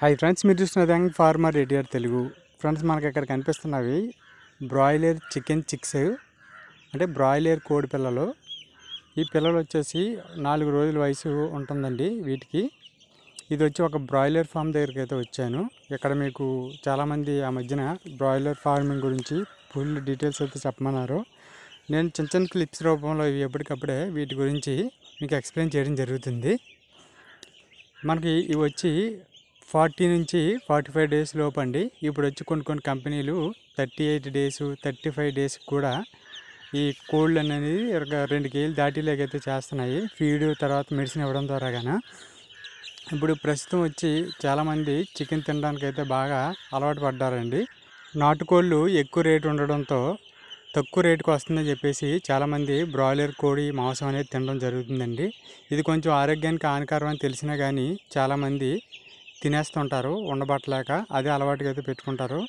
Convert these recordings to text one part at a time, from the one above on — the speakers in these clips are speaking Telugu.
హాయ్ ఫ్రెండ్స్ మీరు చూస్తున్నది యంగ్ ఫార్మర్ రేడియర్ తెలుగు. ఫ్రెండ్స్ మనకి ఇక్కడ కనిపిస్తున్నవి? బ్రాయిలర్ చికెన్ చిక్స్ అంటే బ్రాయిలర్ కోడి పిల్లలు. ఈ పిల్లలు వచ్చేసి నాలుగు రోజుల వయసు ఉంటుందండి వీటికి. ఇది వచ్చి ఒక బ్రాయిలర్ ఫామ్ దగ్గరికి అయితే వచ్చాను. ఇక్కడ మీకు చాలామంది ఆ మధ్యన బ్రాయిలర్ ఫార్మింగ్ గురించి ఫుల్ డీటెయిల్స్ అయితే చెప్పమన్నారు. నేను చిన్న చిన్న క్లిప్స్ రూపంలో ఇవి ఎప్పటికప్పుడే వీటి గురించి మీకు ఎక్స్ప్లెయిన్ చేయడం జరుగుతుంది. మనకి ఇవి వచ్చి ఫార్టీ నుంచి ఫార్టీ ఫైవ్ డేస్ లోపు అండి. ఇప్పుడు వచ్చి కొన్ని కొన్ని కంపెనీలు thirty eight days thirty five days కూడా ఈ కోల్డ్ అనేది ఒక రెండు కేజీలు దాటిలేకైతే చేస్తున్నాయి. ఫీడ్ తర్వాత మెడిసిన్ ఇవ్వడం ద్వారా కానీ ఇప్పుడు ప్రస్తుతం వచ్చి చాలామంది చికెన్ తినడానికి అయితే బాగా అలవాటు పడ్డారండి. నాటుకోళ్ళు ఎక్కువ రేటు ఉండడంతో తక్కువ రేటుకి వస్తుందని చెప్పేసి చాలామంది బ్రాయిలర్ కోడి మాంసం అనేది తినడం జరుగుతుందండి. ఇది కొంచెం ఆరోగ్యానికి హానికరం అని తెలిసినా కానీ చాలామంది తినేస్తుంటారు ఉండబట్టలేక అదే అలవాటుగా అయితే పెట్టుకుంటారు.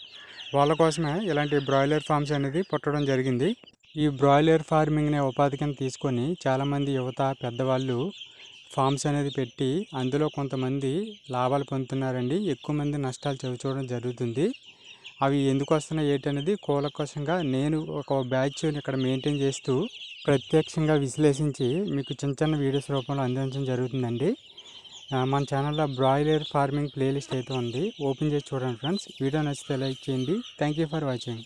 వాళ్ళ కోసమే ఇలాంటి బ్రాయిలర్ ఫార్మ్స్ అనేది పుట్టడం జరిగింది. ఈ బ్రాయిలర్ ఫార్మింగ్ని ఉపాధి కింద తీసుకొని చాలామంది యువత పెద్దవాళ్ళు ఫార్మ్స్ అనేది పెట్టి అందులో కొంతమంది లాభాలు పొందుతున్నారండి. ఎక్కువ మంది నష్టాలు చవిచూడడం జరుగుతుంది. అవి ఎందుకు వస్తున్నాయి ఏంటి అనేది కూలకోసంగా నేను ఒక బ్యాచ్ ఇక్కడ మెయింటైన్ చేస్తూ ప్రత్యక్షంగా విశ్లేషించి మీకు చిన్న చిన్న వీడియోస్ రూపంలో అందించడం జరుగుతుందండి. మన ఛానల్లో బ్రాయిలర్ ఫార్మింగ్ ప్లేలిస్ట్ అయితే ఉంది. ఓపెన్ చేసి చూడండి ఫ్రెండ్స్ వీడియో నచ్చితే లైక్ చేయండి. Thank you for watching